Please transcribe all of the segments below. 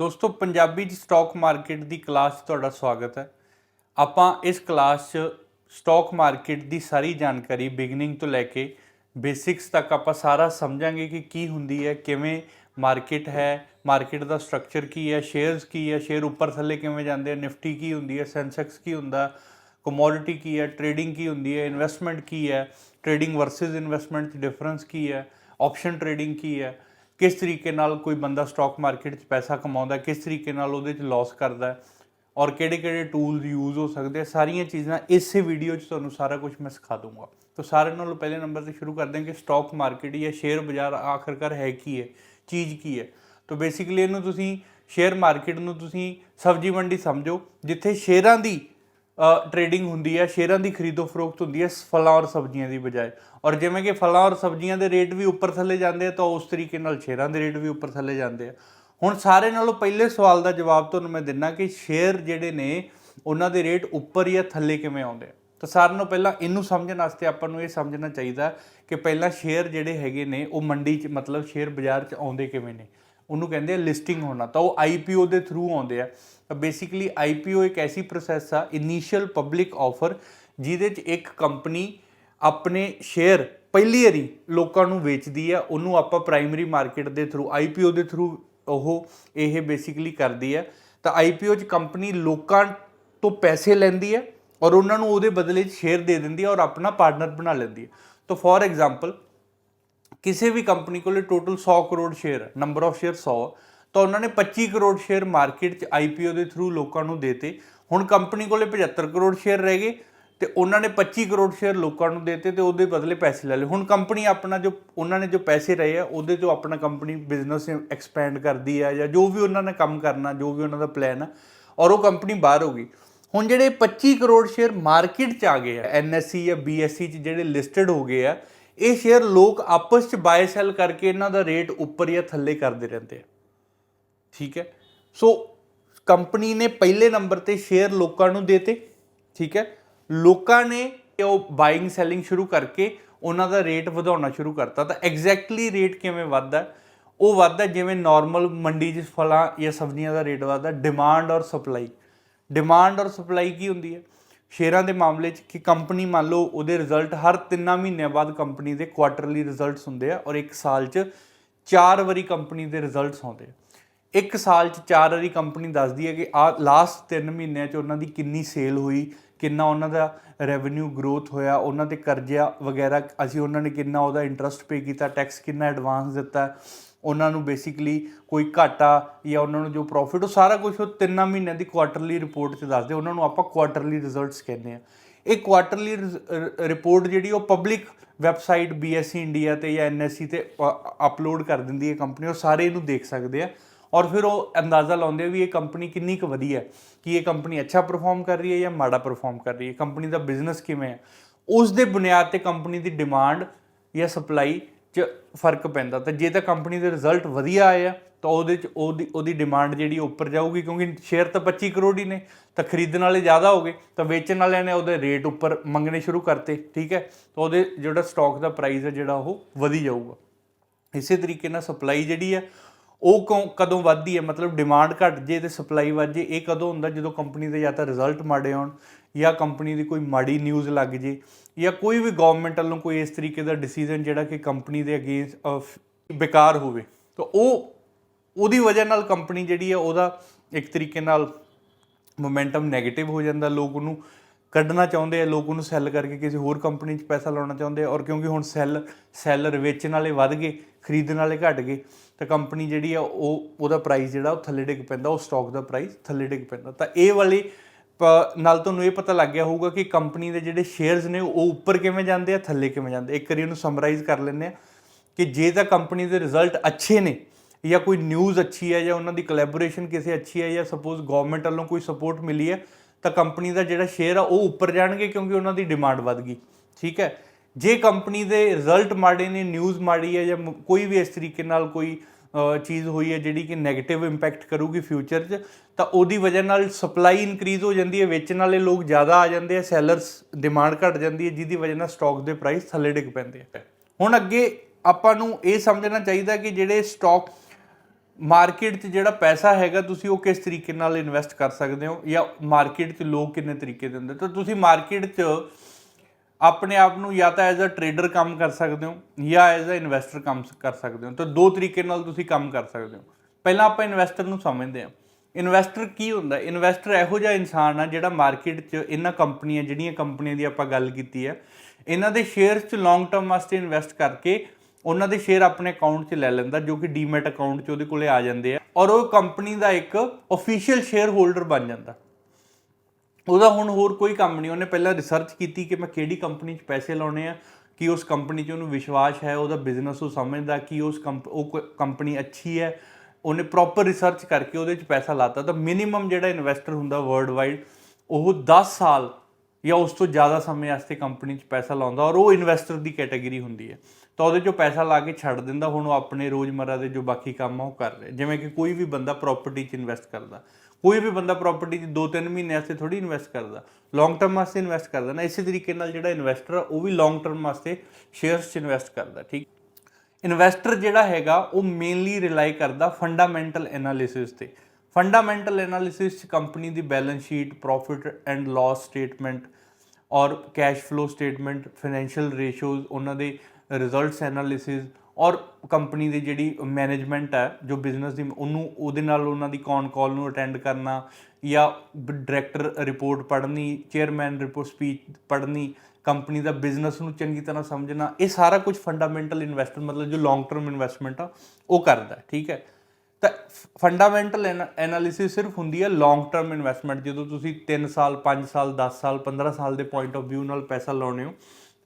ਦੋਸਤੋ, ਪੰਜਾਬੀ ਦੀ stock market ਦੀ ਕਲਾਸ 'ਚ ਤੁਹਾਡਾ ਸਵਾਗਤ ਹੈ। ਆਪਾਂ ਇਸ ਕਲਾਸ 'ਚ ਸਟਾਕ ਮਾਰਕੀਟ ਦੀ ਸਾਰੀ ਜਾਣਕਾਰੀ ਬਿਗਨਿੰਗ ਤੋਂ ਲੈ ਕੇ ਬੇਸਿਕਸ ਤੱਕ ਆਪਾਂ ਸਾਰਾ ਸਮਝਾਂਗੇ ਕਿ ਕੀ ਹੁੰਦੀ ਹੈ, ਕਿਵੇਂ ਮਾਰਕੀਟ ਹੈ ਮਾਰਕੀਟ ਦਾ ਸਟਰਕਚਰ ਕੀ ਹੈ ਸ਼ੇਅਰਸ ਕੀ ਹੈ ਸ਼ੇਅਰ ਉੱਪਰ ਥੱਲੇ ਕਿਵੇਂ ਜਾਂਦੇ ਆ ਨਿਫਟੀ ਕੀ ਹੁੰਦੀ ਹੈ, ਸੈਂਸੈਕਸ ਕੀ ਹੁੰਦਾ ਕਮੋਡਿਟੀ ਕੀ ਹੈ ਟਰੇਡਿੰਗ ਕੀ ਹੁੰਦੀ ਹੈ ਇਨਵੈਸਟਮੈਂਟ ਕੀ ਹੈ ਟਰੇਡਿੰਗ ਵਰਸਸ ਇਨਵੈਸਟਮੈਂਟ 'ਚ ਡਿਫਰੈਂਸ ਕੀ ਹੈ ਆਪਸ਼ਨ ਟਰੇਡਿੰਗ ਕੀ ਹੈ। ਕਿਸ ਤਰੀਕੇ ਨਾਲ ਕੋਈ ਬੰਦਾ ਸਟਾਕ ਮਾਰਕੀਟ 'ਚ ਪੈਸਾ ਕਮਾਉਂਦਾ ਕਿਸ ਤਰੀਕੇ ਨਾਲ ਉਹਦੇ 'ਚ ਲਾਸ ਕਰਦਾ ਔਰ ਕਿਹੜੇ-ਕਿਹੜੇ ਟੂਲਸ ਯੂਜ਼ ਹੋ ਸਕਦੇ ਆ ਸਾਰੀਆਂ ਚੀਜ਼ਾਂ ਇਸੇ ਵੀਡੀਓ 'ਚ ਤੁਹਾਨੂੰ ਸਾਰਾ ਕੁਝ ਮੈਂ ਸਿਖਾ ਦੂੰਗਾ ਤਾਂ ਸਾਰਿਆਂ ਨਾਲੋਂ ਪਹਿਲੇ ਨੰਬਰ ਤੇ ਸ਼ੁਰੂ ਕਰਦੇ ਹਾਂ ਕਿ ਸਟਾਕ ਮਾਰਕੀਟ ਜਾਂ ਸ਼ੇਅਰ ਬਾਜ਼ਾਰ ਆਖਰਕਾਰ ਹੈ ਕੀ ਹੈ, ਚੀਜ਼ ਕੀ ਹੈ। ਤਾਂ ਬੇਸਿਕਲੀ ਇਹਨੂੰ ਤੁਸੀਂ ਸ਼ੇਅਰ ਮਾਰਕੀਟ ਨੂੰ ਤੁਸੀਂ ਸਬਜ਼ੀ ਮੰਡੀ ਸਮਝੋ, ਜਿੱਥੇ ਸ਼ੇਅਰਾਂ ਦੀ ਟਰੇਡਿੰਗ ਹੁੰਦੀ ਹੈ ਸ਼ੇਅਰਾਂ ਦੀ ਖਰੀਦੋ ਫਰੋਖਤ ਹੁੰਦੀ ਹੈ ਫਲਾਂ ਔਰ ਸਬਜ਼ੀਆਂ ਦੀ ਬਜਾਏ। ਔਰ ਜਿਵੇਂ ਕਿ ਫਲਾਂ ਔਰ ਸਬਜ਼ੀਆਂ ਦੇ ਰੇਟ ਵੀ ਉੱਪਰ ਥੱਲੇ ਜਾਂਦੇ ਆ, ਤਾਂ ਉਸ ਤਰੀਕੇ ਨਾਲ ਸ਼ੇਅਰਾਂ ਦੇ ਰੇਟ ਵੀ ਉੱਪਰ ਥੱਲੇ ਜਾਂਦੇ ਆ। ਹੁਣ ਸਾਰੇ ਨਾਲੋਂ ਪਹਿਲੇ ਸਵਾਲ ਦਾ ਜਵਾਬ ਤੁਹਾਨੂੰ ਮੈਂ ਦਿੰਨਾ ਕਿ ਸ਼ੇਅਰ ਜਿਹੜੇ ਨੇ, ਉਹਨਾਂ ਦੇ ਰੇਟ ਉੱਪਰ ਜਾਂ ਥੱਲੇ ਕਿਵੇਂ ਆਉਂਦੇ ਆ? ਤਾਂ ਸਾਰਿਆਂ ਨੂੰ ਪਹਿਲਾਂ ਇਹਨੂੰ ਸਮਝਣ ਵਾਸਤੇ ਆਪਾਂ ਨੂੰ ਇਹ ਸਮਝਣਾ ਚਾਹੀਦਾ ਕਿ ਪਹਿਲਾਂ ਸ਼ੇਅਰ ਜਿਹੜੇ ਹੈਗੇ ਨੇ, ਉਹ ਮੰਡੀ 'ਚ ਮਤਲਬ ਸ਼ੇਅਰ ਬਾਜ਼ਾਰ 'ਚ ਆਉਂਦੇ ਕਿਵੇਂ ਨੇ? ਉਹਨੂੰ ਕਹਿੰਦੇ ਆ ਲਿਸਟਿੰਗ ਹੋਣਾ। ਤਾਂ ਉਹ ਆਈਪੀਓ ਦੇ ਥਰੂ ਆਉਂਦੇ ਆ। ਬੇਸਿਕਲੀ ਆਈਪੀਓ ਇੱਕ ਐਸੀ ਪ੍ਰੋਸੈਸ ਆ ਇਨੀਸ਼ੀਅਲ ਪਬਲਿਕ ਆਫਰ ਜਿਹਦੇ 'ਚ ਇੱਕ ਕੰਪਨੀ ਆਪਣੇ ਸ਼ੇਅਰ ਪਹਿਲੀ ਵਾਰੀ ਲੋਕਾਂ ਨੂੰ ਵੇਚਦੀ ਆ, ਉਹਨੂੰ ਆਪਾਂ ਪ੍ਰਾਇਮਰੀ ਮਾਰਕੀਟ ਦੇ ਥਰੂ ਆਈਪੀਓ ਦੇ ਥਰੂ ਉਹ ਇਹ ਬੇਸਿਕਲੀ ਕਰਦੀ ਆ। ਤਾਂ ਆਈਪੀਓ 'ਚ ਕੰਪਨੀ ਲੋਕਾਂ ਤੋਂ ਪੈਸੇ ਲੈਂਦੀ ਹੈ ਔਰ ਉਹਨਾਂ ਨੂੰ ਉਹਦੇ ਬਦਲੇ 'ਚ ਸ਼ੇਅਰ ਦੇ ਦਿੰਦੀ ਹੈ ਔਰ ਆਪਣਾ ਪਾਰਟਨਰ ਬਣਾ ਲੈਂਦੀ ਹੈ ਤਾਂ ਫੋਰ ਐਗਜ਼ਾਮਪਲ ਕਿਸੇ ਵੀ ਕੰਪਨੀ ਕੋਲੇ ਟੋਟਲ 100 ਕਰੋੜ ਸ਼ੇਅਰ ਹੈ ਨੰਬਰ ਆਫ ਸ਼ੇਅਰ 100 ਤਾਂ ਉਹਨਾਂ ਨੇ 25 ਕਰੋੜ ਸ਼ੇਅਰ ਮਾਰਕੀਟ 'ਚ ਆਈਪੀਓ ਦੇ ਥਰੂ ਲੋਕਾਂ ਨੂੰ ਦੇਤੇ ਹੁਣ ਕੰਪਨੀ ਕੋਲੇ 75 ਕਰੋੜ ਸ਼ੇਅਰ ਰਹਿ ਗਏ ਤੇ ਉਹਨਾਂ ਨੇ 25 ਕਰੋੜ ਸ਼ੇਅਰ ਲੋਕਾਂ ਨੂੰ ਦੇਤੇ ਤੇ ਉਹਦੇ ਬਦਲੇ ਪੈਸੇ ਲੈ ਲਏ। ਹੁਣ ਕੰਪਨੀ ਆਪਣਾ ਜੋ, ਉਹਨਾਂ ਨੇ ਜੋ ਪੈਸੇ ਰਹੇ ਆ, ਉਹਦੇ ਤੋਂ ਆਪਣਾ ਕੰਪਨੀ ਬਿਜ਼ਨਸ ਐਕਸਪੈਂਡ ਕਰਦੀ ਆ ਜਾਂ ਜੋ ਵੀ ਉਹਨਾਂ ਨੇ ਕੰਮ ਕਰਨਾ, ਜੋ ਵੀ ਉਹਨਾਂ ਦਾ ਪਲਾਨ ਆ, ਔਰ ਉਹ ਕੰਪਨੀ ਬਾਹਰ ਹੋ ਗਈ। ਹੁਣ ਜਿਹੜੇ 25 ਕਰੋੜ ਸ਼ੇਅਰ ਮਾਰਕੀਟ 'ਚ ਆ ਗਏ ਆ ਐਨਐਸਸੀ ਜਾਂ ਬੀਐਸਸੀ 'ਚ ਜਿਹੜੇ ਲਿਸਟਡ ਹੋ ਗਏ ਆ, ਇਹ ਸ਼ੇਅਰ ਲੋਕ ਆਪਸ 'ਚ ਬਾਏ ਸੈਲ ਕਰਕੇ ਇਹਨਾਂ ਦਾ ਰੇਟ ਉੱਪਰ ਜਾਂ ਥੱਲੇ ਕਰਦੇ ਰਹਿੰਦੇ ਆ। ਠੀਕ ਹੈ? ਸੋ ਕੰਪਨੀ ਨੇ ਪਹਿਲੇ ਨੰਬਰ ਤੇ ਸ਼ੇਅਰ ਲੋਕਾਂ ਨੂੰ ਦੇਤੇ ਠੀਕ ਹੈ? ਲੋਕਾਂ ਨੇ ਉਹ ਬਾਇੰਗ ਸੈਲਿੰਗ ਸ਼ੁਰੂ ਕਰਕੇ ਉਹਨਾਂ ਦਾ ਰੇਟ ਵਧਾਉਣਾ ਸ਼ੁਰੂ ਕਰਤਾ। ਤਾਂ ਐਗਜ਼ੈਕਟਲੀ ਰੇਟ ਕਿਵੇਂ ਵੱਧਦਾ ਉਹ ਵੱਧਦਾ ਜਿਵੇਂ ਨਾਰਮਲ ਮੰਡੀ 'ਚ ਫਲਾਂ ਜਾਂ ਸਬਜ਼ੀਆਂ ਦਾ ਰੇਟ ਵੱਧਦਾ ਡਿਮਾਂਡ ਔਰ ਸਪਲਾਈ ਡਿਮਾਂਡ ਔਰ ਸਪਲਾਈ ਕੀ ਹੁੰਦੀ ਹੈ? ਸ਼ੇਅਰਾਂ ਦੇ ਮਾਮਲੇ 'ਚ ਕਿ ਕੰਪਨੀ ਮੰਨ ਲਓ ਉਹਦੇ ਰਿਜ਼ਲਟ ਹਰ 3 ਮਹੀਨਿਆਂ ਬਾਅਦ ਕੰਪਨੀ ਦੇ ਕੁਆਟਰਲੀ ਰਿਜ਼ਲਟਸ ਹੁੰਦੇ ਆ ਔਰ ਇੱਕ ਸਾਲ 'ਚ ਚਾਰ ਵਾਰੀ ਕੰਪਨੀ ਦੇ ਰਿਜ਼ਲਟਸ ਆਉਂਦੇ ਆ। ਇੱਕ ਸਾਲ 'ਚ ਚਾਰ ਵਾਰੀ ਕੰਪਨੀ ਦੱਸਦੀ ਹੈ ਕਿ ਆ ਲਾਸਟ 3 ਮਹੀਨਿਆਂ 'ਚ ਉਹਨਾਂ ਦੀ ਕਿੰਨੀ ਸੇਲ ਹੋਈ, ਕਿੰਨਾ ਉਹਨਾਂ ਦਾ ਰੈਵਨਿਊ ਗਰੋਥ ਹੋਇਆ, ਉਹਨਾਂ ਤੇ ਕਰਜ਼ਾ ਵਗੈਰਾ, ਅਸੀਂ ਉਹਨਾਂ ਨੇ ਕਿੰਨਾ ਉਹਦਾ ਇੰਟਰਸਟ ਪੇ ਕੀਤਾ ਟੈਕਸ ਕਿੰਨਾ ਐਡਵਾਂਸ ਦਿੱਤਾ, ਉਹਨਾਂ ਨੂੰ ਬੇਸਿਕਲੀ ਕੋਈ ਘਾਟਾ ਜਾਂ ਉਹਨਾਂ ਨੂੰ ਜੋ ਪ੍ਰੋਫਿਟ ਉਹ ਸਾਰਾ ਕੁਝ ਉਹ ਤਿੰਨਾਂ ਮਹੀਨਿਆਂ ਦੀ ਕੁਆਟਰਲੀ ਰਿਪੋਰਟ 'ਚ ਦੱਸਦੇ, ਉਹਨਾਂ ਨੂੰ ਆਪਾਂ ਕੁਆਟਰਲੀ ਰਿਜ਼ਲਟਸ ਕਹਿੰਦੇ ਆ ਇਹ ਕੁਆਟਰਲੀ ਰਿਪੋਰਟ ਜਿਹੜੀ ਉਹ ਪਬਲਿਕ ਵੈਬਸਾਈਟ BSE ਇੰਡੀਆ ਤੇ ਜਾਂ NSE ਤੇ ਅਪਲੋਡ ਕਰ ਦਿੰਦੀ ਹੈ ਕੰਪਨੀ ਉਹ ਸਾਰੇ ਇਹਨੂੰ ਦੇਖ ਸਕਦੇ ਆ। ਔਰ ਫਿਰ ਉਹ ਅੰਦਾਜ਼ਾ ਲਾਉਂਦੇ ਆ ਵੀ ਇਹ ਕੰਪਨੀ ਕਿੰਨੀ ਕੁ ਵਧੀਆ ਹੈ, ਕਿ ਇਹ ਕੰਪਨੀ ਅੱਛਾ ਪਰਫਾਰਮ ਕਰ ਰਹੀ ਹੈ ਜਾਂ ਮਾੜਾ ਪਰਫਾਰਮ ਕਰ ਰਹੀ ਹੈ ਕੰਪਨੀ ਦਾ ਬਿਜ਼ਨਸ ਕਿਵੇਂ ਹੈ। ਉਸ ਦੇ ਬੁਨਿਆਦ ਤੇ ਕੰਪਨੀ ਦੀ ਡਿਮਾਂਡ ਜਾਂ ਸਪਲਾਈ 'ਚ ਫ਼ਰਕ ਪੈਂਦਾ। ਤਾਂ ਜੇ ਤਾਂ ਕੰਪਨੀ ਦੇ ਰਿਜ਼ਲਟ ਵਧੀਆ ਆਏ ਆ, ਤਾਂ ਉਹਦੇ 'ਚ ਉਹਦੀ ਉਹਦੀ ਡਿਮਾਂਡ ਜਿਹੜੀ ਉੱਪਰ ਜਾਊਗੀ, ਕਿਉਂਕਿ ਸ਼ੇਅਰ ਤਾਂ 25 ਕਰੋੜ ਹੀ ਨੇ, ਤਾਂ ਖਰੀਦਣ ਵਾਲੇ ਜ਼ਿਆਦਾ ਹੋ ਗਏ, ਤਾਂ ਵੇਚਣ ਵਾਲਿਆਂ ਨੇ ਉਹਦੇ ਰੇਟ ਉੱਪਰ ਮੰਗਣੇ ਸ਼ੁਰੂ ਕਰਤੇ, ਠੀਕ ਹੈ? ਤਾਂ ਉਹਦੇ ਜਿਹੜਾ ਸਟਾਕ ਦਾ ਪ੍ਰਾਈਸ ਹੈ ਜਿਹੜਾ ਉਹ ਵਧੀ ਜਾਊਗਾ। ਇਸੇ ਤਰੀਕੇ ਨਾਲ ਸਪਲਾਈ ਜਿਹੜੀ ਹੈ ਉਹ ਕਿਉਂ ਕਦੋਂ ਵੱਧਦੀ ਹੈ? ਮਤਲਬ ਡਿਮਾਂਡ ਘਟ ਜੇ ਤੇ ਸਪਲਾਈ ਵੱਧ ਜੇ, ਇਹ ਕਦੋਂ ਹੁੰਦਾ? ਜਦੋਂ ਕੰਪਨੀ ਦੇ ਜਾਂ ਤਾਂ ਰਿਜ਼ਲਟ ਮਾੜੇ ਆਉਣ, ਜਾਂ ਕੰਪਨੀ ਦੀ ਕੋਈ ਮਾੜੀ ਨਿਊਜ਼ ਲੱਗ ਜੇ, ਜਾਂ ਕੋਈ ਵੀ ਗਵਰਨਮੈਂਟ ਵੱਲੋਂ ਕੋਈ ਇਸ ਤਰੀਕੇ ਦਾ ਡਿਸੀਜਨ ਜਿਹੜਾ ਕਿ ਕੰਪਨੀ ਦੇ ਅਗੇਂਸਟ ਬੇਕਾਰ ਹੋਵੇ, ਤਾਂ ਉਹ, ਉਹਦੀ ਵਜ੍ਹਾ ਨਾਲ ਕੰਪਨੀ ਜਿਹੜੀ ਹੈ, ਉਹਦਾ ਇੱਕ ਤਰੀਕੇ ਨਾਲ ਮੋਮੈਂਟਮ 네ਗੇਟਿਵ ਹੋ ਜਾਂਦਾ ਲੋਕ ਉਹਨੂੰ ਕੱਢਣਾ ਚਾਹੁੰਦੇ ਆ, ਲੋਕ ਉਹਨੂੰ ਸੈੱਲ ਕਰਕੇ ਕਿਸੇ ਹੋਰ ਕੰਪਨੀ 'ਚ ਪੈਸਾ ਲਾਉਣਾ ਚਾਹੁੰਦੇ ਆ ਔਰ ਕਿਉਂਕਿ ਹੁਣ ਸੈੱਲ ਸੈਲਰ ਵੇਚਣ ਵਾਲੇ ਵੱਧ ਗਏ, ਖਰੀਦਣ ਵਾਲੇ ਘਟ ਗਏ, ਤਾਂ ਕੰਪਨੀ ਜਿਹੜੀ ਆ ਉਹ, ਉਹਦਾ ਪ੍ਰਾਈਸ ਜਿਹੜਾ ਉਹ ਥੱਲੇ ਡਿੱਗ ਪੈਂਦਾ, ਉਹ ਸਟਾਕ ਦਾ ਪ੍ਰਾਈਸ ਥੱਲੇ ਡਿੱਗ ਪੈਂਦਾ। ਤਾਂ ਇਹ ਵਾਲੀ ਪ- ਨਾਲ ਤੁਹਾਨੂੰ ਇਹ ਪਤਾ ਲੱਗ ਗਿਆ ਹੋਊਗਾ ਕਿ ਕੰਪਨੀ ਦੇ ਜਿਹੜੇ ਸ਼ੇਅਰਸ ਨੇ ਉਹ ਉੱਪਰ ਕਿਵੇਂ ਜਾਂਦੇ ਆ, ਥੱਲੇ ਕਿਵੇਂ ਜਾਂਦੇ ਇੱਕ ਵਾਰੀ ਉਹਨੂੰ ਸਮਰਾਈਜ਼ ਕਰ ਲੈਂਦੇ ਆ ਕਿ ਜੇ ਤਾਂ ਕੰਪਨੀ ਦੇ ਰਿਜ਼ਲਟ ਅੱਛੇ ਨੇ ਜਾਂ ਕੋਈ ਨਿਊਜ਼ ਅੱਛੀ ਹੈ ਜਾਂ ਉਹਨਾਂ ਦੀ ਕੋਲੈਬੋਰੇਸ਼ਨ ਕਿਸੇ ਅੱਛੀ ਹੈ ਜਾਂ ਸਪੋਜ਼ ਗਵਰਨਮੈਂਟ ਵੱਲੋਂ ਕੋਈ ਸਪੋਰਟ ਮਿਲੀ ਹੈ ਤਾਂ ਕੰਪਨੀ ਦਾ ਜਿਹੜਾ ਸ਼ੇਅਰ ਆ ਉਹ ਉੱਪਰ ਜਾਣਗੇ ਕਿਉਂਕਿ ਉਹਨਾਂ ਦੀ ਡਿਮਾਂਡ ਵੱਧ ਗਈ। ਠੀਕ ਹੈ? ਜੇ ਕੰਪਨੀ ਦੇ ਰਿਜ਼ਲਟ ਮਾੜੇ ਨੇ ਨਿਊਜ਼ ਮਾੜੀ ਹੈ ਜਾਂ ਕੋਈ ਵੀ ਇਸ ਤਰੀਕੇ ਨਾਲ ਕੋਈ ਚੀਜ਼ ਹੋਈ ਹੈ ਜਿਹੜੀ ਕਿ 네ਗੇਟਿਵ ਇੰਪੈਕਟ ਕਰੂਗੀ ਫਿਊਚਰ 'ਚ, ਤਾਂ ਉਹਦੀ ਵਜ੍ਹਾ ਨਾਲ ਸਪਲਾਈ ਇਨਕਰੀਜ਼ ਹੋ ਜਾਂਦੀ ਹੈ, ਵੇਚਣ ਵਾਲੇ ਲੋਕ ਜ਼ਿਆਦਾ ਆ ਜਾਂਦੇ ਆ ਸੈਲਰਸ ਡਿਮਾਂਡ ਘਟ ਜਾਂਦੀ ਹੈ, ਜਿਹਦੀ ਵਜ੍ਹਾ ਨਾਲ ਸਟਾਕ ਦੇ ਪ੍ਰਾਈਸ ਥੱਲੇ ਡਿੱਗ ਪੈਂਦੇ ਆ। ਹੁਣ ਅੱਗੇ ਆਪਾਂ ਨੂੰ ਇਹ ਸਮਝਣਾ ਚਾਹੀਦਾ ਕਿ ਜਿਹੜੇ ਸਟਾਕ ਮਾਰਕੀਟ 'ਚ ਜਿਹੜਾ ਪੈਸਾ ਹੈਗਾ, ਤੁਸੀਂ ਉਹ ਕਿਸ ਤਰੀਕੇ ਨਾਲ ਇਨਵੈਸਟ ਕਰ ਸਕਦੇ ਹੋ? ਜਾਂ ਮਾਰਕੀਟ 'ਚ ਲੋਕ ਕਿੰਨੇ ਤਰੀਕੇ ਦੇ ਹੁੰਦੇ? ਤਾਂ ਤੁਸੀਂ ਮਾਰਕੀਟ 'ਚ ਆਪਣੇ ਆਪ ਨੂੰ ਜਾਂ ਤਾਂ ਐਜ਼ ਅ ਟਰੇਡਰ ਕੰਮ ਕਰ ਸਕਦੇ ਹੋ, ਜਾਂ ਐਜ਼ ਅ ਇਨਵੈਸਟਰ ਕੰਮ ਕਰ ਸਕਦੇ ਹੋ। ਤਾਂ ਦੋ ਤਰੀਕੇ ਨਾਲ ਤੁਸੀਂ ਕੰਮ ਕਰ ਸਕਦੇ ਹੋ। ਪਹਿਲਾਂ ਆਪਾਂ ਇਨਵੈਸਟਰ ਨੂੰ ਸਮਝਦੇ ਹਾਂ। ਇਨਵੈਸਟਰ ਕੀ ਹੁੰਦਾ? ਇਨਵੈਸਟਰ ਇਹੋ ਜਿਹਾ ਇਨਸਾਨ ਆ ਜਿਹੜਾ ਮਾਰਕੀਟ 'ਚ ਇਹਨਾਂ ਕੰਪਨੀਆਂ, ਜਿਹੜੀਆਂ ਕੰਪਨੀਆਂ ਦੀ ਆਪਾਂ ਗੱਲ ਕੀਤੀ ਹੈ, ਇਹਨਾਂ ਦੇ ਸ਼ੇਅਰਸ 'ਚ ਲੌਂਗ ਟਰਮ ਵਾਸਤੇ ਇਨਵੈਸਟ ਕਰਕੇ ਉਹਨਾਂ ਦੇ ਸ਼ੇਅਰ ਆਪਣੇ ਅਕਾਊਂਟ 'ਚ ਲੈ ਲੈਂਦਾ, ਜੋ ਕਿ ਡੀਮੈਟ ਅਕਾਊਂਟ 'ਚ ਉਹਦੇ ਕੋਲੇ ਆ ਜਾਂਦੇ ਆ। ਔਰ ਉਹ ਕੰਪਨੀ ਦਾ ਇੱਕ ਅਫੀਸ਼ੀਅਲ ਸ਼ੇਅਰ ਹੋਲਡਰ ਬਣ ਜਾਂਦਾ। ਉਹਦਾ ਹੁਣ ਹੋਰ ਕੋਈ ਕੰਮ ਨਹੀਂ, ਉਹਨੇ ਪਹਿਲਾਂ ਰਿਸਰਚ ਕੀਤੀ ਕਿ ਮੈਂ ਕਿਹੜੀ ਕੰਪਨੀ 'ਚ ਪੈਸੇ ਲਾਉਣੇ ਆ, ਕਿ ਉਸ ਕੰਪਨੀ 'ਚ ਉਹਨੂੰ ਵਿਸ਼ਵਾਸ ਹੈ, ਉਹਦਾ ਬਿਜ਼ਨਸ ਉਹ ਸਮਝਦਾ ਕਿ ਉਸ ਕੰਪ ਉਹ ਕੰਪਨੀ ਅੱਛੀ ਹੈ। ਉਹਨੇ ਪ੍ਰੋਪਰ ਰਿਸਰਚ ਕਰਕੇ ਉਹਦੇ 'ਚ ਪੈਸਾ ਲਾਤਾ। ਤਾਂ ਮਿਨੀਮਮ ਜਿਹੜਾ ਇਨਵੈਸਟਰ ਹੁੰਦਾ ਵਰਲਡ ਵਾਈਡ ਉਹ 10 ਸਾਲ ਜਾਂ ਉਸ ਤੋਂ ਜ਼ਿਆਦਾ ਸਮੇਂ ਵਾਸਤੇ ਕੰਪਨੀ 'ਚ ਪੈਸਾ ਲਾਉਂਦਾ ਔਰ ਉਹ ਇਨਵੈਸਟਰ ਦੀ ਕੈਟਾਗਰੀ ਹੁੰਦੀ ਹੈ। ਤਾਂ ਉਹਦੇ 'ਚੋਂ ਪੈਸਾ ਲਾ ਕੇ ਛੱਡ ਦਿੰਦਾ, ਹੁਣ ਉਹ ਆਪਣੇ ਰੋਜ਼ਮਰਾ ਦੇ ਜੋ ਬਾਕੀ ਕੰਮ ਆ, ਉਹ ਕਰ ਰਿਹਾ। ਜਿਵੇਂ ਕਿ ਕੋਈ ਵੀ ਬੰਦਾ ਪ੍ਰਾਪਰਟੀ 'ਚ ਇਨਵੈਸਟ ਕਰਦਾ। ਕੋਈ ਵੀ ਬੰਦਾ ਪ੍ਰਾਪਰਟੀ 'ਚ 2-3 ਮਹੀਨੇ ਵਾਸਤੇ ਥੋੜੀ ਇਨਵੈਸਟ ਕਰਦਾ। ਲੌਂਗ ਟਰਮ ਵਾਸਤੇ ਇਨਵੈਸਟ ਕਰਦਾ ਨਾ, ਇਸੇ ਤਰੀਕੇ ਨਾਲ ਜਿਹੜਾ ਇਨਵੈਸਟਰ ਆ, ਉਹ ਵੀ ਲੌਂਗ ਟਰਮ ਵਾਸਤੇ ਸ਼ੇਅਰਸ 'ਚ ਇਨਵੈਸਟ ਕਰਦਾ, ਠੀਕ? ਇਨਵੈਸਟਰ ਜਿਹੜਾ ਹੈਗਾ, ਉਹ ਮੇਨਲੀ ਰਿਲਾਈ ਕਰਦਾ ਫੰਡਾਮੈਂਟਲ ਐਨਾਲਿਸਿਸ ਤੇ। ਫੰਡਾਮੈਂਟਲ ਐਨਾਲਿਸਿਸ ਚ company the balance sheet profit and loss statement ਔਰ cash flow statement financial ratios ਉਹਨਾਂ ਦੇ ਰਿਜ਼ਲਟਸ ਐਨਾਲਿਸਿਸ ਔਰ ਕੰਪਨੀ ਦੀ ਜਿਹੜੀ ਮੈਨੇਜਮੈਂਟ ਹੈ, ਜੋ ਬਿਜ਼ਨਸ ਦੀ, ਉਹਨੂੰ, ਉਹਦੇ ਨਾਲ ਉਹਨਾਂ ਦੀ ਕੌਨ ਕਾਲ ਨੂੰ ਅਟੈਂਡ ਕਰਨਾ ਜਾਂ ਡਾਇਰੈਕਟਰ ਰਿਪੋਰਟ ਪੜ੍ਹਨੀ ਚੇਅਰਮੈਨ ਰਿਪੋਰਟ ਸਪੀਚ ਪੜ੍ਹਨੀ ਕੰਪਨੀ ਦਾ ਬਿਜ਼ਨਸ ਨੂੰ ਚੰਗੀ ਤਰ੍ਹਾਂ ਸਮਝਣਾ, ਇਹ ਸਾਰਾ ਕੁਝ ਫੰਡਾਮੈਂਟਲ ਇਨਵੈਸਟਰ ਮਤਲਬ ਜੋ ਲੌਂਗ ਟਰਮ ਇਨਵੈਸਟਮੈਂਟ ਆ, ਉਹ ਕਰਦਾ ਠੀਕ ਹੈ। ਤਾਂ ਫੰਡਾਮੈਂਟਲ ਐਨਾਲਿਸਿਸ ਸਿਰਫ ਹੁੰਦੀ ਹੈ ਲੌਂਗ ਟਰਮ ਇਨਵੈਸਟਮੈਂਟ ਜਦੋਂ ਤੁਸੀਂ 3 ਸਾਲ 5 ਸਾਲ 10 ਸਾਲ 15 ਸਾਲ ਦੇ ਪੁਆਇੰਟ ਆਫ View ਨਾਲ ਪੈਸਾ ਲਾਉਣੇ ਹੋ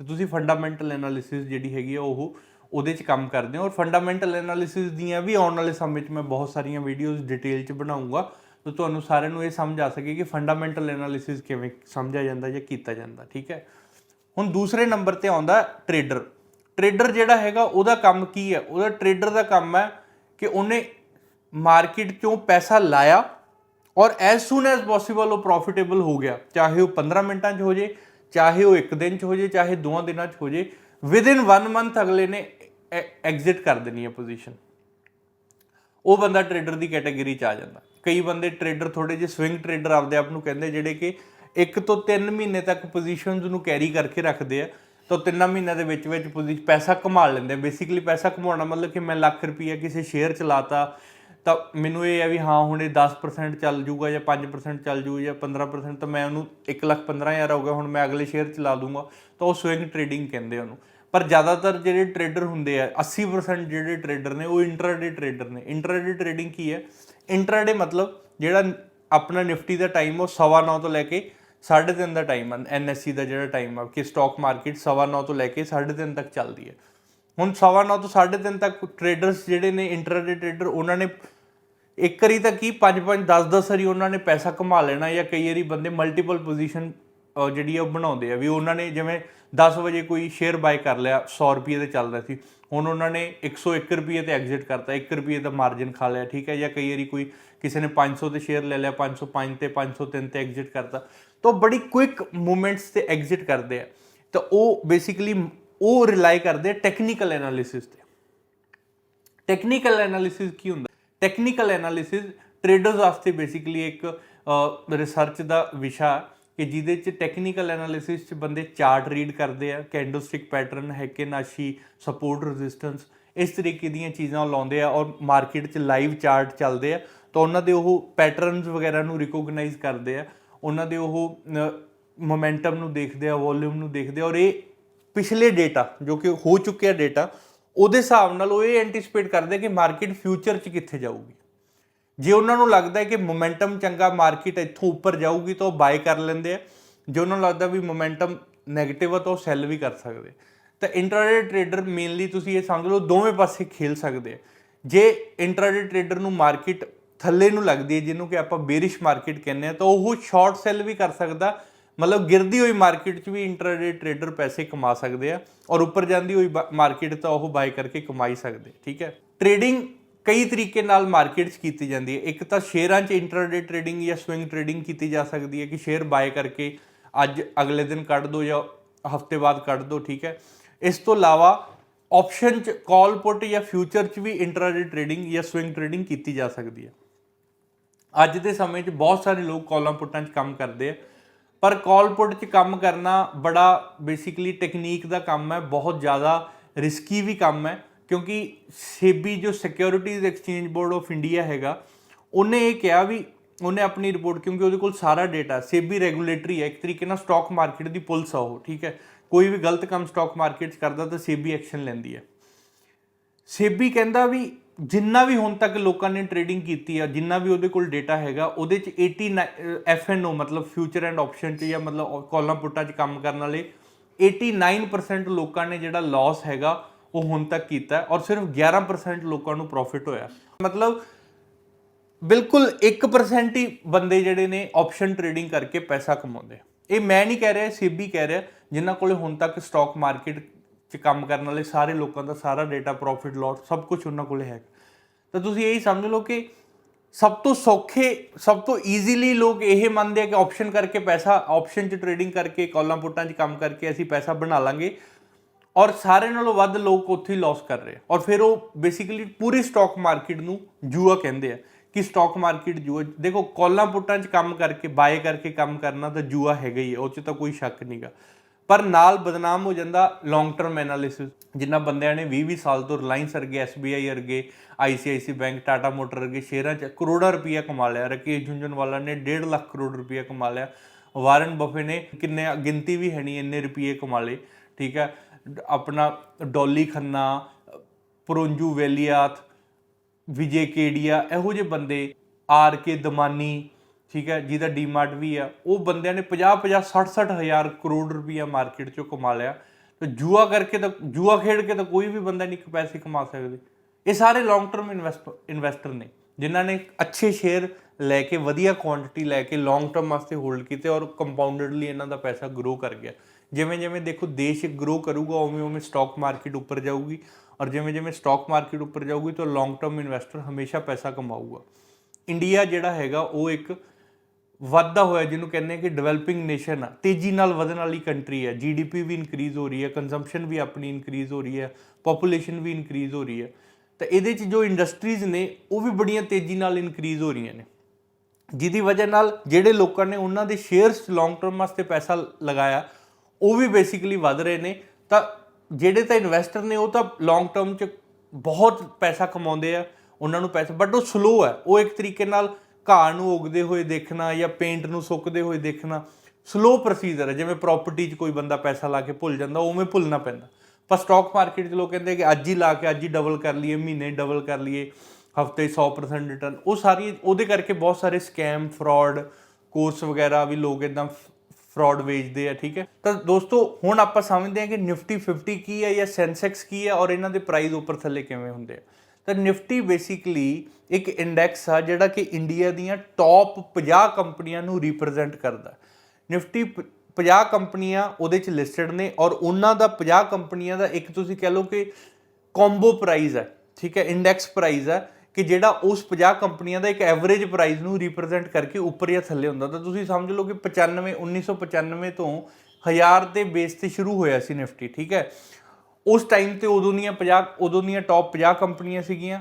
ਤੇ ਤੁਸੀਂ ਫੰਡਾਮੈਂਟਲ ਐਨਾਲਿਸਿਸ ਜਿਹੜੀ ਹੈਗੀ ਆ ਉਹ ਉਹਦੇ 'ਚ ਕੰਮ ਕਰਦੇ ਹੋ ਔਰ ਫੰਡਾਮੈਂਟਲ ਐਨਾਲਿਸਿਸ ਦੀਆਂ ਵੀ ਆਉਣ ਵਾਲੇ ਸਮੇਂ 'ਚ ਮੈਂ ਬਹੁਤ ਸਾਰੀਆਂ ਵੀਡੀਓਜ਼ ਡਿਟੇਲ 'ਚ ਬਣਾਉਂਗਾ, ਤਾਂ ਤੁਹਾਨੂੰ ਸਾਰਿਆਂ ਨੂੰ ਇਹ ਸਮਝ ਆ ਸਕੇ ਕਿ ਫੰਡਾਮੈਂਟਲ ਐਨਾਲਿਸਿਸ ਕਿਵੇਂ ਸਮਝਿਆ ਜਾਂਦਾ ਜਾਂ ਕੀਤਾ ਜਾਂਦਾ, ਠੀਕ ਹੈ? ਹੁਣ ਦੂਸਰੇ ਨੰਬਰ ਤੇ ਆਉਂਦਾ ਟਰੇਡਰ ਟਰੇਡਰ ਜਿਹੜਾ ਹੈਗਾ ਉਹਦਾ ਕੰਮ ਕੀ ਹੈ? ਉਹਦਾ ਟਰੇਡਰ ਦਾ ਕੰਮ ਹੈ ਕਿ ਉਹਨੇ ਮਾਰਕੀਟ ਚੋਂ ਪੈਸਾ ਲਾਇਆ ਔਰ ਐਸ ਸੂਨ ਐਸ ਪੋਸੀਬਲ ਉਹ ਪ੍ਰੋਫਿਟੇਬਲ ਹੋ ਗਿਆ, ਚਾਹੇ ਉਹ 15 ਮਿੰਟਾਂ 'ਚ ਹੋ ਜੇ ਚਾਹੇ ਉਹ ਇੱਕ ਦਿਨ 'ਚ ਹੋ ਜੇ, ਚਾਹੇ ਦੋਵਾਂ ਦਿਨਾਂ 'ਚ ਹੋ ਜੇ ਵਿਦ ਇਨ 1 ਮੰਥ ਅਗਲੇ ਨੇ ਐਗਜ਼ਿਟ ਕਰ ਦੇਣੀ ਹੈ ਪੋਜੀਸ਼ਨ ਉਹ ਬੰਦਾ ਟਰੇਡਰ ਦੀ ਕੈਟਾਗਰੀ 'ਚ ਆ ਜਾਂਦਾ। ਕਈ ਬੰਦੇ ਟਰੇਡਰ ਥੋੜੇ ਜਿਹੇ ਸਵਿੰਗ ਟਰੇਡਰ ਆਪਦੇ ਆਪ ਨੂੰ ਕਹਿੰਦੇ ਜਿਹੜੇ ਕਿ ਇੱਕ ਤੋਂ 3 ਮਹੀਨੇ ਤੱਕ ਪੋਜੀਸ਼ਨਸ ਨੂੰ ਕੈਰੀ ਕਰਕੇ ਰੱਖਦੇ ਆ, ਤਾਂ ਤਿੰਨਾਂ ਮਹੀਨਿਆਂ ਦੇ ਵਿੱਚ ਵਿੱਚ ਪੋਜੀਸ਼ਨ ਪੈਸਾ ਕਮਾ ਲੈਂਦੇ ਬੇਸਿਕਲੀ ਪੈਸਾ ਕਮਾਉਣਾ ਮਤਲਬ ਕਿ ਮੈਂ ਲੱਖ ਰੁਪਈਆ ਕਿਸੇ ਸ਼ੇਅਰ ਚ ਲਾਤਾ ਤਾਂ ਮੈਨੂੰ ਇਹ ਹੈ ਵੀ ਹਾਂ, ਹੁਣ ਇਹ 10% ਚੱਲ ਜੂਗਾ ਜਾਂ 5% ਚੱਲ ਜੂ ਜਾਂ 15% ਤਾਂ ਮੈਂ ਉਹਨੂੰ 1 ਲੱਖ 15000 ਹੋ ਗਿਆ, ਹੁਣ ਮੈਂ ਅਗਲੇ ਸ਼ੇਅਰ ਚ ਲਾ ਦੂੰਗਾ ਤਾਂ ਉਹ ਸਵਿੰਗ ਟ੍ਰੇਡਿੰਗ ਕਹਿੰਦੇ ਉਹਨੂੰ। ਪਰ ਜ਼ਿਆਦਾਤਰ ਜਿਹੜੇ ਟਰੇਡਰ ਹੁੰਦੇ ਆ 80% ਜਿਹੜੇ ਟਰੇਡਰ ਨੇ, ਉਹ ਇੰਟਰਾਡੇ ਟਰੇਡਰ ਨੇ। ਇੰਟਰਾਡੇ ਟਰੇਡਿੰਗ ਕੀ ਹੈ? ਇੰਟਰਾਡੇ ਮਤਲਬ ਜਿਹੜਾ ਆਪਣਾ ਨਿਫਟੀ ਦਾ ਟਾਈਮ ਉਹ 9:30 ਤੋਂ ਲੈ ਕੇ 3:30 ਦਾ ਟਾਈਮ ਹੈ ਐਨਐਸਸੀ ਦਾ ਜਿਹੜਾ ਟਾਈਮ ਆ, ਕਿ ਸਟਾਕ ਮਾਰਕੀਟ 9:30 ਤੋਂ ਲੈ ਕੇ 3:30 ਤੱਕ ਚੱਲਦੀ ਹੈ। ਹੁਣ 9:30 ਤੋਂ 3:30 ਤੱਕ ਟਰੇਡਰਸ ਜਿਹੜੇ ਨੇ ਇੰਟਰਾਡੇ ਟਰੇਡਰ ਉਹਨਾਂ ਨੇ ਇੱਕ ਵਾਰੀ ਤਾਂ ਕੀ 5-5 10-10 ਵਾਰੀ ਉਹਨਾਂ ਨੇ ਪੈਸਾ ਕਮਾ ਲੈਣਾ ਜਾਂ ਕਈ ਵਾਰੀ ਬੰਦੇ ਮਲਟੀਪਲ ਪੋਜੀਸ਼ਨ ਜਿਹੜੀ ਆ ਉਹ ਬਣਾਉਂਦੇ ਆ। ਵੀ ਉਹਨਾਂ ਨੇ ਜਿਵੇਂ 10 ਵਜੇ ਕੋਈ ਸ਼ੇਅਰ ਬਾਈ ਕਰ ਲਿਆ 100 ਰੁਪਏ ਤੇ ਚੱਲਦਾ ਸੀ। ਹੁਣ ਉਹਨਾਂ ਨੇ 101 ਰੁਪਏ ਤੇ ਐਗਜ਼ਿਟ ਕਰਤਾ 1 ਰੁਪਏ ਦਾ ਮਾਰਜਨ ਖਾ ਲਿਆ, ਠੀਕ ਹੈ? ਜਾਂ ਕਈ ਵਾਰੀ ਕੋਈ ਕਿਸੇ ਨੇ 500 ਤੇ ਸ਼ੇਅਰ ਲੈ ਲਿਆ 505 ਤੇ 503 ਤੇ ਐਗਜ਼ਿਟ ਕਰਤਾ। ਤਾਂ ਉਹ ਬੜੀ ਕੁਇਕ ਮੂਵਮੈਂਟਸ ਤੇ ਐਗਜ਼ਿਟ ਕਰਦੇ ਆ। ਤਾਂ ਉਹ ਬੇਸਿਕਲੀ ਉਹ ਰਿਲਾਈ ਕਰਦੇ ਆ ਟੈਕਨੀਕਲ ਐਨਾਲਿਸਿਸ ਤੇ। ਟੈਕਨੀਕਲ ਐਨਾਲਿਸਿਸ ਕੀ ਹੁੰਦਾ? ਟੈਕਨੀਕਲ ਐਨਾਲਿਸਿਸ ਟ੍ਰੇਡਰਸ ਵਾਸਤੇ ਬੇਸਿਕਲੀ ਇੱਕ ਰਿਸਰਚ ਦਾ ਵਿਸ਼ਾ ਕਿ ਜਿਹਦੇ ਚ ਟੈਕਨੀਕਲ ਐਨਾਲਿਸਿਸ ਚ ਬੰਦੇ ਚਾਰਟ ਰੀਡ ਕਰਦੇ ਆ candlestick pattern Heikin Ashi support resistance ਇਸ ਤਰੀਕੇ ਦੀਆਂ ਚੀਜ਼ਾਂ ਲਾਉਂਦੇ ਆ ਔਰ ਮਾਰਕੀਟ 'ਚ ਲਾਈਵ ਚਾਰਟ ਚੱਲਦੇ ਆ। ਤਾਂ ਉਹਨਾਂ ਦੇ ਉਹ ਪੈਟਰਨਸ ਵਗੈਰਾ ਨੂੰ ਰਿਕੋਗਨਾਈਜ਼ ਕਰਦੇ ਆ। ਉਹਨਾਂ ਦੇ ਉਹ ਮੋਮੈਂਟਮ ਨੂੰ ਦੇਖਦੇ ਆ ਵੋਲਿਊਮ ਨੂੰ ਦੇਖਦੇ ਆ ਔਰ ਇਹ ਪਿਛਲੇ ਡੇਟਾ ਜੋ ਕਿ ਹੋ ਚੁੱਕਿਆ ਡੇਟਾ ਉਹਦੇ ਹਿਸਾਬ ਨਾਲ ਉਹ ਇਹ ਐਂਟੀਸਪੇਟ ਕਰਦੇ ਕਿ ਮਾਰਕੀਟ ਫਿਊਚਰ 'ਚ ਕਿੱਥੇ ਜਾਊਗੀ। ਜੇ ਉਹਨਾਂ ਨੂੰ ਲੱਗਦਾ ਹੈ ਕਿ ਮੋਮੈਂਟਮ ਚੰਗਾ ਮਾਰਕੀਟ ਇੱਥੋਂ ਉੱਪਰ ਜਾਊਗੀ ਤਾਂ ਉਹ ਬਾਏ ਕਰ ਲੈਂਦੇ ਆ। ਜੇ ਉਹਨਾਂ ਨੂੰ ਲੱਗਦਾ ਵੀ ਮੋਮੈਂਟਮ 네ਗੇਟਿਵ ਆ ਤਾਂ ਉਹ ਸੈਲ ਵੀ ਕਰ ਸਕਦੇ ਤਾਂ ਇੰਟਰਾਡੇ ਟਰੇਡਰ ਮੇਨਲੀ ਤੁਸੀਂ ਇਹ ਸਮਝ ਲਓ, ਦੋਵੇਂ ਪਾਸੇ ਖੇਲ ਸਕਦੇ ਆ। ਜੇ ਇੰਟਰਾਡੇ ਟਰੇਡਰ ਨੂੰ ਮਾਰਕੀਟ ਥੱਲੇ ਨੂੰ ਲੱਗਦੀ ਹੈ, ਜਿਹਨੂੰ ਕਿ ਆਪਾਂ ਬੇਰਿਸ਼ ਮਾਰਕੀਟ ਕਹਿੰਦੇ ਆ, ਤਾਂ ਉਹ ਸ਼ਾਰਟ ਸੈਲ ਵੀ ਕਰ ਸਕਦਾ ਮਤਲਬ ਗਿਰਦੀ ਹੋਈ ਮਾਰਕੀਟ 'ਚ ਵੀ ਇੰਟਰਾਡੇ ਟਰੇਡਰ ਪੈਸੇ ਕਮਾ ਸਕਦੇ ਆ ਔਰ ਉੱਪਰ ਜਾਂਦੀ ਹੋਈ ਮਾਰਕੀਟ ਤਾਂ ਉਹ ਬਾਈ ਕਰਕੇ ਕਮਾਈ ਸਕਦੇ, ਠੀਕ ਹੈ? ਟਰੇਡਿੰਗ ਕਈ ਤਰੀਕੇ ਨਾਲ ਮਾਰਕੀਟ 'ਚ ਕੀਤੀ ਜਾਂਦੀ ਹੈ। ਇੱਕ ਤਾਂ ਸ਼ੇਅਰਾਂ 'ਚ ਇੰਟਰਾਡੇ ਟਰੇਡਿੰਗ ਜਾਂ ਸਵਿੰਗ ਟਰੇਡਿੰਗ ਕੀਤੀ ਜਾ ਸਕਦੀ ਹੈ ਕਿ ਸ਼ੇਅਰ ਬਾਏ ਕਰਕੇ ਅੱਜ ਅਗਲੇ ਦਿਨ ਕੱਢ ਦੋ ਜਾਂ ਹਫ਼ਤੇ ਬਾਅਦ ਕੱਢ ਦੋ, ਠੀਕ ਹੈ? ਇਸ ਤੋਂ ਇਲਾਵਾ ਆਪਸ਼ਨ ਚ ਕਾਲ ਪੁੱਟ ਜਾਂ ਫਿਊਚਰ ਚ ਵੀ ਇੰਟਰਾਡੇ ਟ੍ਰੇਡਿੰਗ ਜਾਂ ਸਵਿੰਗ ਟ੍ਰੇਡਿੰਗ ਕੀਤੀ ਜਾ ਸਕਦੀ ਹੈ। ਅੱਜ ਦੇ ਸਮੇਂ 'ਚ ਬਹੁਤ ਸਾਰੇ ਲੋਕ ਕਾਲਾਂ ਪੁੱਟਾਂ 'ਚ ਕੰਮ ਕਰਦੇ ਆ। ਪਰ ਕਾਲ ਪੁੱਟ 'ਚ ਕੰਮ ਕਰਨਾ ਬੜਾ ਬੇਸਿਕਲੀ ਟੈਕਨੀਕ ਦਾ ਕੰਮ ਹੈ, ਬਹੁਤ ਜ਼ਿਆਦਾ ਰਿਸਕੀ ਵੀ ਕੰਮ ਹੈ, ਕਿਉਂਕਿ ਸੇਬੀ ਜੋ securities exchange board of India ਹੈਗਾ, ਉਹਨੇ ਇਹ ਕਿਹਾ ਵੀ ਉਹਨੇ ਆਪਣੀ ਰਿਪੋਰਟ ਕਿਉਂਕਿ ਉਹਦੇ ਕੋਲ ਸਾਰਾ ਡੇਟਾ ਸੇਬੀ ਰੈਗੂਲੇਟਰੀ ਹੈ, ਇੱਕ ਤਰੀਕੇ ਨਾਲ ਸਟਾਕ ਮਾਰਕੀਟ ਦੀ ਪੁਲਿਸ ਆ ਉਹ, ਠੀਕ ਹੈ। ਕੋਈ ਵੀ ਗਲਤ ਕੰਮ ਸਟਾਕ ਮਾਰਕੀਟ 'ਚ ਕਰਦਾ ਤਾਂ ਸੇਬੀ ਐਕਸ਼ਨ ਲੈਂਦੀ ਹੈ। ਸੇਬੀ ਕਹਿੰਦਾ ਵੀ ਜਿੰਨਾ ਵੀ ਹੁਣ ਤੱਕ ਲੋਕਾਂ ਨੇ ਟ੍ਰੇਡਿੰਗ ਕੀਤੀ ਆ, ਜਿੰਨਾ ਵੀ ਉਹਦੇ ਕੋਲ ਡੇਟਾ ਹੈਗਾ, ਉਹਦੇ ਚ 89 ਐਫਐਨਓ ਮਤਲਬ ਫਿਊਚਰ ਐਂਡ ਆਪਸ਼ਨ ਚ ਜਾਂ ਮਤਲਬ ਕਾਲਾਂ ਪੁੱਟਾਂ ਚ ਕੰਮ ਕਰਨ ਵਾਲੇ 89% ਲੋਕਾਂ ਨੇ ਜਿਹੜਾ ਲਾਸ ਹੈਗਾ, ਉਹ ਹੁਣ ਤੱਕ ਕੀਤਾ ਔਰ ਸਿਰਫ 11% ਲੋਕਾਂ ਨੂੰ ਪ੍ਰੋਫਿਟ ਹੋਇਆ। ਮਤਲਬ ਬਿਲਕੁਲ 1% ਹੀ ਬੰਦੇ ਜਿਹੜੇ ਨੇ ਆਪਸ਼ਨ ਟ੍ਰੇਡਿੰਗ ਕਰਕੇ ਪੈਸਾ ਕਮਾਉਂਦੇ ਇਹ ਮੈਂ ਨਹੀਂ ਕਹਿ ਰਿਹਾ ਸੇਬੀ ਕਹਿ ਰਿਹਾ, ਜਿਨ੍ਹਾਂ ਕੋਲੇ ਹੁਣ ਤੱਕ ਸਟਾਕ ਮਾਰਕੀਟ 'ਚ ਕੰਮ ਕਰਨ ਵਾਲੇ ਸਾਰੇ ਲੋਕਾਂ ਦਾ ਸਾਰਾ ਡੇਟਾ ਪ੍ਰੋਫਿਟ ਲਾਸ ਸਭ ਕੁਝ ਉਹਨਾਂ ਕੋਲੇ ਹੈ। ਤਾਂ ਤੁਸੀਂ ਇਹੀ ਸਮਝ ਲਓ ਕਿ ਸਭ ਤੋਂ ਸੌਖੇ, ਸਭ ਤੋਂ ਈਜ਼ੀਲੀ ਲੋਕ ਇਹ ਮੰਨਦੇ ਆ ਕਿ ਆਪਸ਼ਨ ਕਰਕੇ ਪੈਸਾ ਆਪਸ਼ਨ 'ਚ ਟ੍ਰੇਡਿੰਗ ਕਰਕੇ, ਕਾਲਾਂ ਪੁੱਟਾਂ 'ਚ ਕੰਮ ਕਰਕੇ ਅਸੀਂ ਪੈਸਾ ਬਣਾ ਲਾਂਗੇ ਔਰ ਸਾਰੇ ਨਾਲੋਂ ਵੱਧ ਲੋਕ ਉੱਥੇ ਹੀ ਲਾਸ ਕਰ ਰਹੇ ਆ। ਔਰ ਫਿਰ ਉਹ ਬੇਸਿਕਲੀ ਪੂਰੀ ਸਟਾਕ ਮਾਰਕੀਟ ਨੂੰ ਜੂਆ ਕਹਿੰਦੇ ਆ ਕਿ ਸਟਾਕ ਮਾਰਕੀਟ ਜੂਆ। ਦੇਖੋ, ਕਾਲਾਂ ਪੁੱਟਾਂ 'ਚ ਕੰਮ ਕਰਕੇ ਬਾਏ ਕਰਕੇ ਕੰਮ ਕਰਨਾ ਤਾਂ ਜੂਆ ਹੈਗਾ ਹੀ ਹੈ ਉਹ 'ਚ ਤਾਂ ਕੋਈ ਸ਼ੱਕ ਨਹੀਂਗਾ ਪਰ ਨਾਲ ਬਦਨਾਮ ਹੋ ਜਾਂਦਾ ਲੌਂਗ ਟਰਮ ਐਨਾਲਿਸਿਸ ਜਿਨ੍ਹਾਂ ਬੰਦਿਆਂ ਨੇ 20-20 ਸਾਲ ਤੋਂ ਰਿਲਾਇੰਸ ਵਰਗੇ SBI ਵਰਗੇ ICICI ਬੈਂਕ, ਟਾਟਾ ਮੋਟਰ ਵਰਗੇ ਸ਼ੇਅਰਾਂ 'ਚ ਕਰੋੜਾਂ ਰੁਪਈਆ ਕਮਾ ਲਿਆ। ਰਕੇਸ਼ ਝੁੰਝੁਨਵਾਲਾ ਨੇ 1.5 ਲੱਖ ਕਰੋੜ ਰੁਪਈਆ ਕਮਾ ਲਿਆ। ਵਾਰਨ ਬਫੇ ਨੇ ਕਿੰਨੇ ਗਿਣਤੀ ਵੀ ਹੈ ਨਹੀਂ, ਇੰਨੇ ਰੁਪਈਏ ਕਮਾ ਲਏ। ਠੀਕ ਹੈ? ਆਪਣਾ ਡੋਲੀ ਖੰਨਾ, ਪਰੋਂਜੂ ਵੈਲੀਆਤ, ਵਿਜੇ ਕੇਡੀਆ, ਇਹੋ ਜਿਹੇ ਬੰਦੇ, ਆਰ ਕੇ ਦਮਾਨੀ ਠੀਕ ਹੈ, ਜਿਹਦਾ ਡੀਮਾਰਟ ਵੀ ਆ, ਉਹ ਬੰਦਿਆਂ ਨੇ 50 50 60 60 ਹਜ਼ਾਰ ਕਰੋੜ ਰੁਪਈਆ ਮਾਰਕੀਟ ਚੋਂ ਕਮਾ ਲਿਆ। ਤੇ ਜੂਆ ਕਰਕੇ ਤਾਂ, ਜੂਆ ਖੇਡ ਕੇ ਤਾਂ ਕੋਈ ਵੀ ਬੰਦਾ ਨਹੀਂ ਪੈਸੇ ਕਮਾ ਸਕਦੇ। ਇਹ ਸਾਰੇ ਲੌਂਗ ਟਰਮ ਇਨਵੈਸਟਰ ਨੇ, ਜਿਨ੍ਹਾਂ ਨੇ ਅੱਛੇ ਸ਼ੇਅਰ ਲੈ ਕੇ, ਵਧੀਆ ਕੁਆਂਟੀਟੀ ਲੈ ਕੇ ਲੌਂਗ ਟਰਮ ਵਾਸਤੇ ਹੋਲਡ ਕੀਤੇ ਔਰ ਕੰਪਾਊਂਡਡਲੀ ਇਹਨਾਂ ਦਾ ਪੈਸਾ ਗਰੋ ਕਰ ਗਿਆ। ਜਿਵੇਂ ਜਿਵੇਂ ਦੇਖੋ, ਦੇਸ਼ ਗਰੋ ਕਰੂਗਾ, ਉਵੇਂ ਉਵੇਂ ਸਟਾਕ ਮਾਰਕੀਟ ਉੱਪਰ ਜਾਊਗੀ ਔਰ ਜਿਵੇਂ ਜਿਵੇਂ ਸਟਾਕ ਮਾਰਕੀਟ ਉੱਪਰ ਜਾਊਗੀ ਤਾਂ ਲੌਂਗ ਟਰਮ ਇਨਵੈਸਟਰ ਹਮੇਸ਼ਾ ਪੈਸਾ ਕਮਾਊਗਾ। ਇੰਡੀਆ ਜਿਹੜਾ ਹੈਗਾ, ਉਹ ਇੱਕ ਵੱਧਦਾ ਹੋਇਆ, ਜਿਹਨੂੰ ਕਹਿੰਦੇ ਕਿ ਡਿਵੈਲਪਿੰਗ ਨੇਸ਼ਨ ਆ, ਤੇਜ਼ੀ ਨਾਲ ਵਧਣ ਵਾਲੀ ਕੰਟਰੀ ਹੈ ਜੀਡੀਪੀ ਵੀ ਇਨਕਰੀਜ਼ ਹੋ ਰਹੀ ਹੈ ਕੰਜ਼ੰਪਸ਼ਨ ਵੀ ਆਪਣੀ ਇਨਕਰੀਜ਼ ਹੋ ਰਹੀ ਹੈ ਪੋਪੂਲੇਸ਼ਨ ਵੀ ਇਨਕਰੀਜ਼ ਹੋ ਰਹੀ ਹੈ। ਤਾਂ ਇਹਦੇ 'ਚ ਜੋ ਇੰਡਸਟਰੀਜ਼ ਨੇ, ਉਹ ਵੀ ਬੜੀਆਂ ਤੇਜ਼ੀ ਨਾਲ ਇਨਕਰੀਜ਼ ਹੋ ਰਹੀਆਂ ਨੇ। ਜਿਹਦੀ ਵਜ੍ਹਾ ਨਾਲ ਜਿਹੜੇ ਲੋਕਾਂ ਨੇ ਉਹਨਾਂ ਦੇ ਸ਼ੇਅਰਸ ਲੌਂਗ ਟਰਮ ਵਾਸਤੇ ਪੈਸਾ ਲਗਾਇਆ, ਉਹ ਵੀ ਬੇਸਿਕਲੀ ਵਧ ਰਹੇ ਨੇ। ਤਾਂ ਜਿਹੜੇ ਤਾਂ ਇਨਵੈਸਟਰ ਨੇ, ਉਹ ਤਾਂ ਲੌਂਗ ਟਰਮ 'ਚ ਬਹੁਤ ਪੈਸਾ ਕਮਾਉਂਦੇ ਆ, ਉਹਨਾਂ ਨੂੰ ਪੈਸਾ ਬਟ ਉਹ ਸਲੋ ਹੈ ਉਹ ਇੱਕ ਤਰੀਕੇ ਨਾਲ ਘਾਹ ਨੂੰ ਉਗਦੇ ਹੋਏ ਦੇਖਣਾ ਜਾਂ ਪੇਂਟ ਨੂੰ ਸੁੱਕਦੇ ਹੋਏ ਦੇਖਣਾ ਸਲੋ ਪ੍ਰੋਸੀਜਰ ਹੈ। ਜਿਵੇਂ ਪ੍ਰਾਪਰਟੀ 'ਚ ਕੋਈ ਬੰਦਾ ਪੈਸਾ ਲਾ ਕੇ ਭੁੱਲ ਜਾਂਦਾ, ਉਵੇਂ ਭੁੱਲਣਾ ਪੈਂਦਾ। ਪਰ ਸਟਾਕ ਮਾਰਕੀਟ 'ਚ ਲੋਕ ਕਹਿੰਦੇ ਕਿ ਅੱਜ ਹੀ ਲਾ ਕੇ, ਅੱਜ ਹੀ ਡਬਲ ਕਰ ਲਈਏ, ਮਹੀਨੇ ਡਬਲ ਕਰ ਲਈਏ, ਹਫ਼ਤੇ 100% ਰਿਟਰਨ ਉਹ ਸਾਰੀ, ਉਹਦੇ ਕਰਕੇ ਬਹੁਤ ਸਾਰੇ ਸਕੈਮ ਫਰਾਡ ਕੋਰਸ ਵਗੈਰਾ ਵੀ ਲੋਕ ਇਦਾਂ ਫਰਾਡ ਵੇਚਦੇ ਆ, ਠੀਕ ਹੈ? ਤਾਂ ਦੋਸਤੋ, ਹੁਣ ਆਪਾਂ ਸਮਝਦੇ ਹਾਂ ਕਿ ਨਿਫਟੀ 50 ਕੀ ਹੈ ਜਾਂ ਸੈਂਸੈਕਸ ਕੀ ਹੈ ਔਰ ਇਹਨਾਂ ਦੇ ਪ੍ਰਾਈਸ ਉੱਪਰ ਥੱਲੇ ਕਿਵੇਂ ਹੁੰਦੇ ਆ। ਤਾਂ ਨਿਫਟੀ ਬੇਸਿਕਲੀ ਇੱਕ ਇੰਡੈਕਸ ਆ ਜਿਹੜਾ ਕਿ ਇੰਡੀਆ ਦੀਆਂ ਟੌਪ 50 ਕੰਪਨੀਆਂ ਨੂੰ ਰਿਪਰੈਜ਼ੈਂਟ ਕਰਦਾ ਹੈ। ਨਿਫਟੀ 50 ਕੰਪਨੀਆਂ ਉਹਦੇ ਚ ਲਿਸਟਡ ਨੇ ਔਰ ਉਹਨਾਂ ਦਾ 50 ਕੰਪਨੀਆਂ ਦਾ ਇੱਕ ਤੁਸੀਂ ਕਹਿ ਲਓ ਕਿ ਕੰਬੋ ਪ੍ਰਾਈਸ ਹੈ ਠੀਕ ਹੈ ਇੰਡੈਕਸ ਪ੍ਰਾਈਸ ਹੈ ਕਿ ਜਿਹੜਾ ਉਸ 50 ਕੰਪਨੀਆਂ ਦਾ ਇੱਕ ਐਵਰੇਜ ਪ੍ਰਾਈਸ ਨੂੰ ਰਿਪਰੈਜ਼ੈਂਟ ਕਰਕੇ ਉੱਪਰ ਜਾਂ ਥੱਲੇ ਹੁੰਦਾ ਤਾਂ ਤੁਸੀਂ ਸਮਝ ਲਓ ਕਿ 95 1995 ਤੋਂ 1000 ਦੇ ਬੇਸ ਤੇ ਸ਼ੁਰੂ ਹੋਇਆ ਸੀ ਨਿਫਟੀ, ਠੀਕ ਹੈ ਉਸ ਟਾਈਮ ਤੇ ਉਦੋਂ ਦੀਆਂ 50 ਉਦੋਂ ਦੀਆਂ ਟੌਪ 50 ਕੰਪਨੀਆਂ ਸੀਗੀਆਂ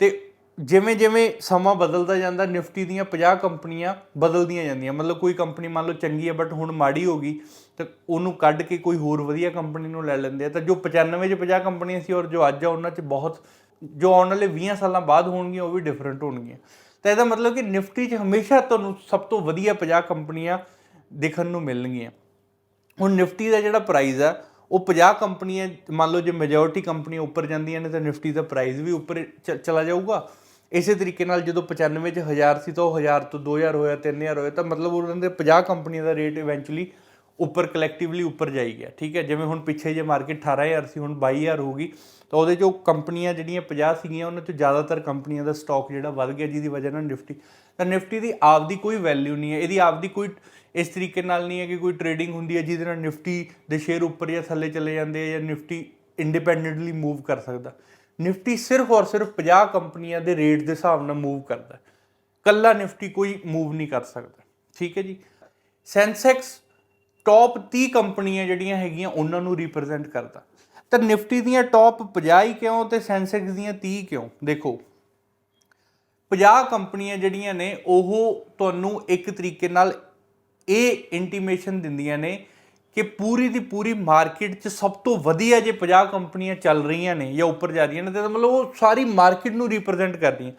ਤੇ ਜਿਵੇਂ ਜਿਵੇਂ ਸਮਾਂ ਬਦਲਦਾ ਜਾਂਦਾ, ਨਿਫਟੀ ਦੀਆਂ 50 ਕੰਪਨੀਆਂ ਬਦਲਦੀਆਂ ਜਾਂਦੀਆਂ। ਮਤਲਬ ਕੋਈ ਕੰਪਨੀ ਮੰਨ ਲਓ ਚੰਗੀ ਹੈ ਬਟ ਹੁਣ ਮਾੜੀ ਹੋ ਗਈ, ਤਾਂ ਉਹਨੂੰ ਕੱਢ ਕੇ ਕੋਈ ਹੋਰ ਵਧੀਆ ਕੰਪਨੀ ਨੂੰ ਲੈ ਲੈਂਦੇ ਆ। ਤਾਂ ਜੋ 95 ਚ 50 ਕੰਪਨੀਆਂ ਸੀ ਔਰ ਜੋ ਅੱਜ ਆ, ਉਹਨਾਂ ਚ ਬਹੁਤ, ਜੋ ਆਉਣ ਵਾਲੇ 20 ਸਾਲਾਂ ਬਾਅਦ ਹੋਣਗੀਆਂ, ਉਹ ਵੀ ਡਿਫਰੈਂਟ ਹੋਣਗੀਆਂ। ਤਾਂ ਇਹਦਾ ਮਤਲਬ ਕਿ ਨਿਫਟੀ 'ਚ ਹਮੇਸ਼ਾ ਤੁਹਾਨੂੰ ਸਭ ਤੋਂ ਵਧੀਆ 50 ਕੰਪਨੀਆਂ ਦੇਖਣ ਨੂੰ ਮਿਲਣਗੀਆਂ। ਹੁਣ ਨਿਫਟੀ ਦਾ ਜਿਹੜਾ ਪ੍ਰਾਈਸ ਆ ਉਹ 50 ਕੰਪਨੀਆਂ, ਮੰਨ ਲਓ ਜੇ ਮੈਜੋਰਿਟੀ ਕੰਪਨੀਆਂ ਉੱਪਰ ਜਾਂਦੀਆਂ ਨੇ ਤਾਂ ਨਿਫਟੀ ਦਾ ਪ੍ਰਾਈਸ ਵੀ ਉੱਪਰ ਚਲਾ ਜਾਊਗਾ। ਇਸੇ ਤਰੀਕੇ ਨਾਲ ਜਦੋਂ 95 ਚ 1000 ਸੀ ਤਾਂ ਉਹ 1000 ਤੋਂ 2000 ਹੋਇਆ 3000 ਹੋਇਆ, ਤਾਂ ਮਤਲਬ ਉਹਨਾਂ ਦੇ 50 ਕੰਪਨੀਆਂ ਦਾ ਰੇਟ ਇਵੈਂਚੁਅਲੀ ਉੱਪਰ ਕਲੈਕਟਿਵਲੀ ਉੱਪਰ ਜਾਈ ਗਿਆ, ਠੀਕ ਹੈ? ਜਿਵੇਂ ਹੁਣ ਪਿੱਛੇ ਜੇ ਮਾਰਕੀਟ 18000 ਸੀ, ਹੁਣ 22000 ਹੋ ਗਈ ਤਾਂ ਉਹਦੇ ਚੋਂ ਕੰਪਨੀਆਂ ਜਿਹੜੀਆਂ 50 ਸੀਗੀਆਂ, ਉਹਨਾਂ ਚੋਂ ਜ਼ਿਆਦਾਤਰ ਕੰਪਨੀਆਂ ਦਾ ਸਟਾਕ ਜਿਹੜਾ ਵੱਧ ਗਿਆ, ਜਿਹਦੀ ਵਜ੍ਹਾ ਨਾਲ ਨਿਫਟੀ, ਤਾਂ ਨਿਫਟੀ ਦੀ ਆਪਦੀ ਕੋਈ ਵੈਲਿਊ ਨਹੀਂ ਹੈ, ਇਹਦੀ ਆਪਦੀ ਕੋਈ ਇਸ ਤਰੀਕੇ ਨਾਲ ਨਹੀਂ ਹੈ ਕਿ ਕੋਈ ਟ੍ਰੇਡਿੰਗ ਹੁੰਦੀ ਹੈ ਜਿਹਦੇ ਨਾਲ ਨਿਫਟੀ ਦੇ ਸ਼ੇਅਰ ਉੱਪਰ ਜਾਂ ਥੱਲੇ ਚਲੇ ਜਾਂਦੇ ਆ ਜਾਂ ਨਿਫਟੀ ਇੰਡੀਪੈਂਡੈਂਟਲੀ ਮੂਵ ਕਰ ਸਕਦਾ। ਨਿਫਟੀ ਸਿਰਫ ਔਰ ਸਿਰਫ 50 ਕੰਪਨੀਆਂ ਦੇ ਰੇਟ ਦੇ ਹਿਸਾਬ ਨਾਲ ਮੂਵ ਕਰਦਾ। ਹੈ। ਕੱਲਾ ਨਿਫਟੀ ਕੋਈ ਮੂਵ ਨਹੀਂ ਕਰ ਸਕਦਾ। ਠੀਕ ਹੈ ਜੀ? ਸੈਂਸੈਕਸ ਟੌਪ 30 ਕੰਪਨੀਆਂ ਜਿਹੜੀਆਂ ਹੈਗੀਆਂ ਉਹਨਾਂ ਨੂੰ ਰਿਪਰੈਜ਼ੈਂਟ ਕਰਦਾ। ਤਾਂ ਨਿਫਟੀ ਦੀਆਂ ਟੌਪ 50 ਹੀ ਕਿਉਂ ਤੇ ਸੈਂਸੈਕਸ ਦੀਆਂ 30 ਕਿਉਂ? ਦੇਖੋ 50 ਕੰਪਨੀਆਂ ਜਿਹੜੀਆਂ ਨੇ, ਉਹ ਤੁਹਾਨੂੰ ਇੱਕ ਤਰੀਕੇ ਨਾਲ ਇਹ ਇੰਟੀਮੇਸ਼ਨ ਦਿੰਦੀਆਂ ਨੇ ਕਿ ਪੂਰੀ ਦੀ ਪੂਰੀ ਮਾਰਕੀਟ 'ਚ ਸਭ ਤੋਂ ਵਧੀਆ ਜੇ 50 ਕੰਪਨੀਆਂ ਚੱਲ ਰਹੀਆਂ ਨੇ ਜਾਂ ਉੱਪਰ ਜਾ ਰਹੀਆਂ ਨੇ, ਤਾਂ ਮਤਲਬ ਉਹ ਸਾਰੀ ਮਾਰਕੀਟ ਨੂੰ ਰਿਪਰੈਜ਼ੈਂਟ ਕਰਦੀਆਂ।